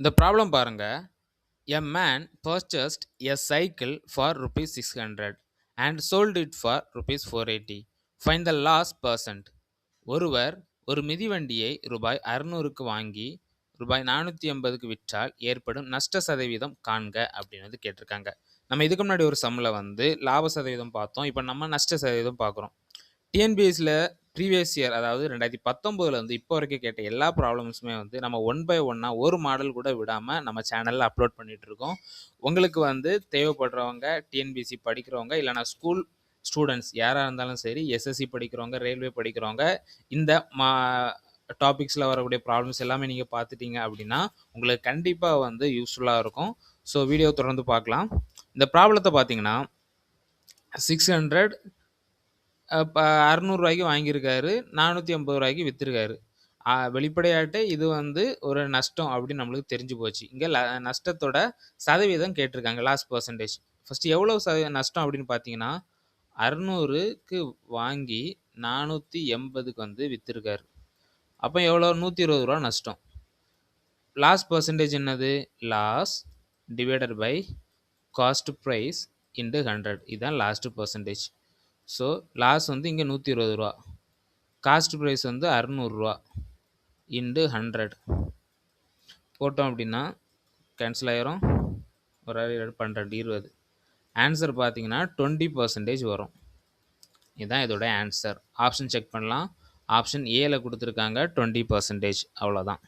இந்த ப்ராப்ளம் பாருங்க. A man purchased a cycle for rupees six hundred and sold it for rupees four eighty find the lost percent ஒருவர் ஒரு மிதிவண்டியை ரூபாய் அறுநூறுக்கு வாங்கி ரூபாய் நானூற்றி எண்பதுக்கு விற்றால் ஏற்படும் நஷ்ட சதவீதம் காண்க அப்படின்னு வந்து கேட்டிருக்காங்க. நம்ம இதுக்கு முன்னாடி ஒரு சம்மில் வந்து லாப சதவீதம் பார்த்தோம். இப்போ நம்ம நஷ்ட சதவீதம் பார்க்குறோம். டிஎன்பிஎஸ்சியில் ப்ரீவியஸ் இயர் அதாவது ரெண்டாயிரத்தி பத்தொம்போதுலேருந்து இப்போ வரைக்கும் கேட்ட எல்லா ப்ராப்ளம்ஸுமே வந்து நம்ம ஒன் பை ஒன்னாக ஒரு மாடல் கூட விடாமல் நம்ம சேனலில் அப்லோட் பண்ணிகிட்ருக்கோம் உங்களுக்கு வந்து தேவைப்படுறவங்க டிஎன்பிஎஸ்சி படிக்கிறவங்க இல்லைனா ஸ்கூல் ஸ்டூடெண்ட்ஸ் யாராக இருந்தாலும் சரி எஸ்எஸ்சி படிக்கிறவங்க ரயில்வே படிக்கிறவங்க இந்த மா டாபிக்ஸில் வரக்கூடிய ப்ராப்ளம்ஸ் எல்லாமே நீங்கள் பார்த்துட்டீங்க அப்படின்னா உங்களுக்கு கண்டிப்பாக வந்து யூஸ்ஃபுல்லாக இருக்கும். ஸோ வீடியோ தொடர்ந்து பார்க்கலாம். இந்த ப்ராப்ளத்தை பார்த்தீங்கன்னா சிக்ஸ் ஹண்ட்ரட் இப்போ அறநூறுவாய்க்கு வாங்கியிருக்காரு நானூற்றி ஐம்பது ரூபாய்க்கு விற்றுருக்காரு வெளிப்படையாட்டு இது வந்து ஒரு நஷ்டம் அப்படின்னு நம்மளுக்கு தெரிஞ்சு போச்சு. இங்கே ல நஷ்டத்தோட சதவீதம் கேட்டிருக்காங்க லாஸ்ட் பர்சன்டேஜ் ஃபஸ்ட்டு எவ்வளோ சத நஷ்டம் அப்படின்னு பார்த்தீங்கன்னா அறநூறுக்கு வாங்கி நானூற்றி எண்பதுக்கு வந்து விற்றுருக்காரு அப்போ எவ்வளோ? நூற்றி இருபது ரூபா நஷ்டம். லாஸ்ட் பர்சன்டேஜ் என்னது? Loss divided by cost price into hundred இதுதான் லாஸ்ட்டு பர்சன்டேஜ் ஸோ லாஸ் வந்து இங்கே நூற்றி இருபது ரூபா காஸ்ட் ப்ரைஸ் வந்து அறநூறுரூவா. இன்டு ஹண்ட்ரட் போட்டோம் அப்படின்னா கேன்சல் ஆயிரும். ஒரு பன்னெண்டு இருபது. ஆன்சர் பார்த்தீங்கன்னா டுவெண்ட்டி பர்சன்டேஜ் வரும். இதுதான் இதோட ஆன்சர் ஆப்ஷன் செக் பண்ணலாம். ஆப்ஷன் ஏல கொடுத்துருக்காங்க டுவெண்ட்டி பர்சன்டேஜ் அவ்வளோதான்